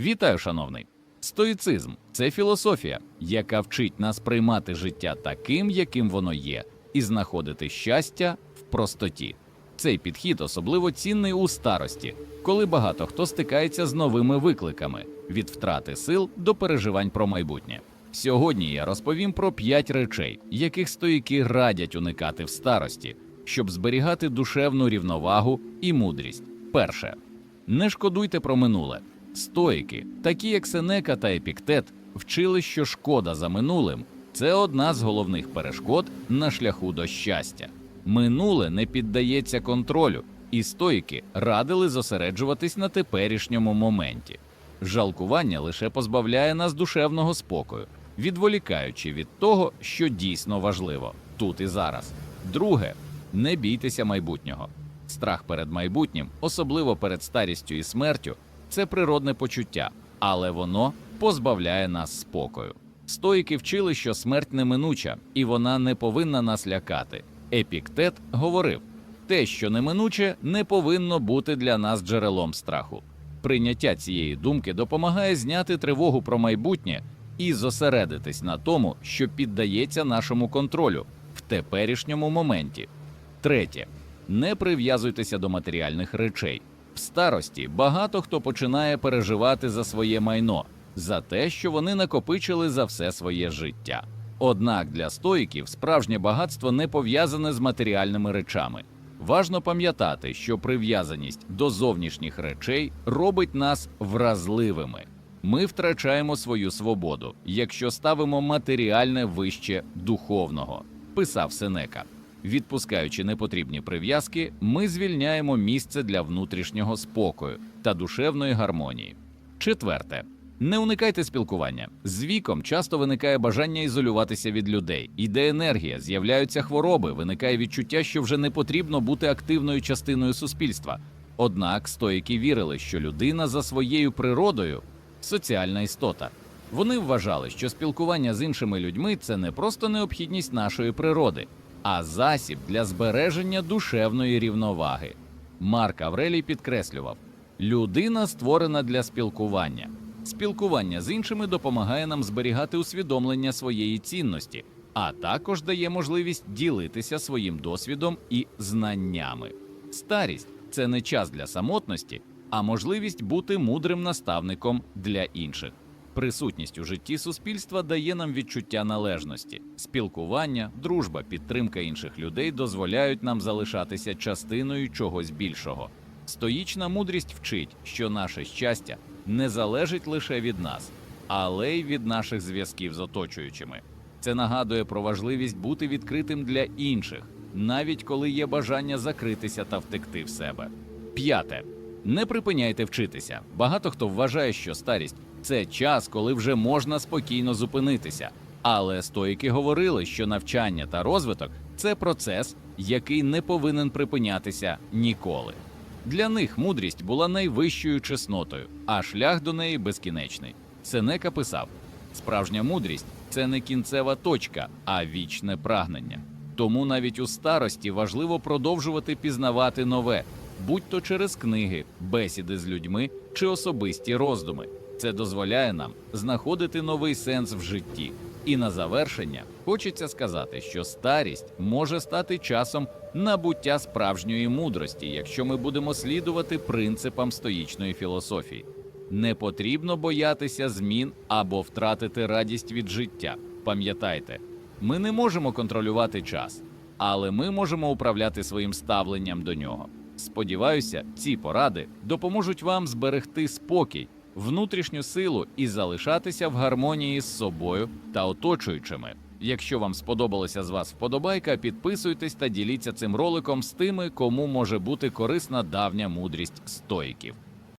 Вітаю, шановний! Стоїцизм це філософія, яка вчить нас приймати життя таким, яким воно є, і знаходити щастя в простоті. Цей підхід особливо цінний у старості, коли багато хто стикається з новими викликами від втрати сил до переживань про майбутнє. Сьогодні я розповім про п'ять речей, яких стоїки радять уникати в старості, щоб зберігати душевну рівновагу і мудрість. Перше. Не шкодуйте про минуле. Стоїки, такі як Сенека та Епіктет, вчили, що шкода за минулим це одна з головних перешкод на шляху до щастя. Минуле не піддається контролю, і стоїки радили зосереджуватись на теперішньому моменті. Жалкування лише позбавляє нас душевного спокою, відволікаючи від того, що дійсно важливо тут і зараз. Друге, не бійтеся майбутнього. Страх перед майбутнім, особливо перед старістю і смертю, це природне почуття, але воно позбавляє нас спокою. Стоїки вчили, що смерть неминуча, і вона не повинна нас лякати. Епіктет говорив: те, що неминуче, не повинно бути для нас джерелом страху. Прийняття цієї думки допомагає зняти тривогу про майбутнє і зосередитись на тому, що піддається нашому контролю в теперішньому моменті. Третє. Не прив'язуйтеся до матеріальних речей. В старості багато хто починає переживати за своє майно, за те, що вони накопичили за все своє життя. Однак для стоїків справжнє багатство не пов'язане з матеріальними речами. Важно пам'ятати, що прив'язаність до зовнішніх речей робить нас вразливими. Ми втрачаємо свою свободу, якщо ставимо матеріальне вище духовного, писав Сенека. Відпускаючи непотрібні прив'язки, ми звільняємо місце для внутрішнього спокою та душевної гармонії. Четверте. Не уникайте спілкування. З віком часто виникає бажання ізолюватися від людей, іде енергія, з'являються хвороби, виникає відчуття, що вже не потрібно бути активною частиною суспільства. Однак стоїки вірили, що людина за своєю природою соціальна істота. Вони вважали, що спілкування з іншими людьми це не просто необхідність нашої природи, а засіб для збереження душевної рівноваги. Марк Аврелій підкреслював: людина створена для спілкування. Спілкування з іншими допомагає нам зберігати усвідомлення своєї цінності, а також дає можливість ділитися своїм досвідом і знаннями. Старість це не час для самотності, а можливість бути мудрим наставником для інших. Присутність у житті суспільства дає нам відчуття належності, спілкування, дружба, підтримка інших людей дозволяють нам залишатися частиною чогось більшого. Стоїчна мудрість вчить, що наше щастя не залежить лише від нас, але й від наших зв'язків з оточуючими. Це нагадує про важливість бути відкритим для інших, навіть коли є бажання закритися та втекти в себе. П'яте. Не припиняйте вчитися. Багато хто вважає, що старість це час, коли вже можна спокійно зупинитися. Але стоїки говорили, що навчання та розвиток це процес, який не повинен припинятися ніколи. Для них мудрість була найвищою чеснотою, а шлях до неї безкінечний. Сенека писав: справжня мудрість це не кінцева точка, а вічне прагнення. Тому навіть у старості важливо продовжувати пізнавати нове, будь то через книги, бесіди з людьми чи особисті роздуми. Це дозволяє нам знаходити новий сенс в житті. І на завершення хочеться сказати, що старість може стати часом набуття справжньої мудрості, якщо ми будемо слідувати принципам стоїчної філософії. Не потрібно боятися змін або втратити радість від життя. Пам'ятайте, ми не можемо контролювати час, але ми можемо управляти своїм ставленням до нього. Сподіваюся, ці поради допоможуть вам зберегти спокій, внутрішню силу і залишатися в гармонії з собою та оточуючими. Якщо вам сподобалося з вас вподобайка, підписуйтесь та діліться цим роликом з тими, кому може бути корисна давня мудрість стоїків.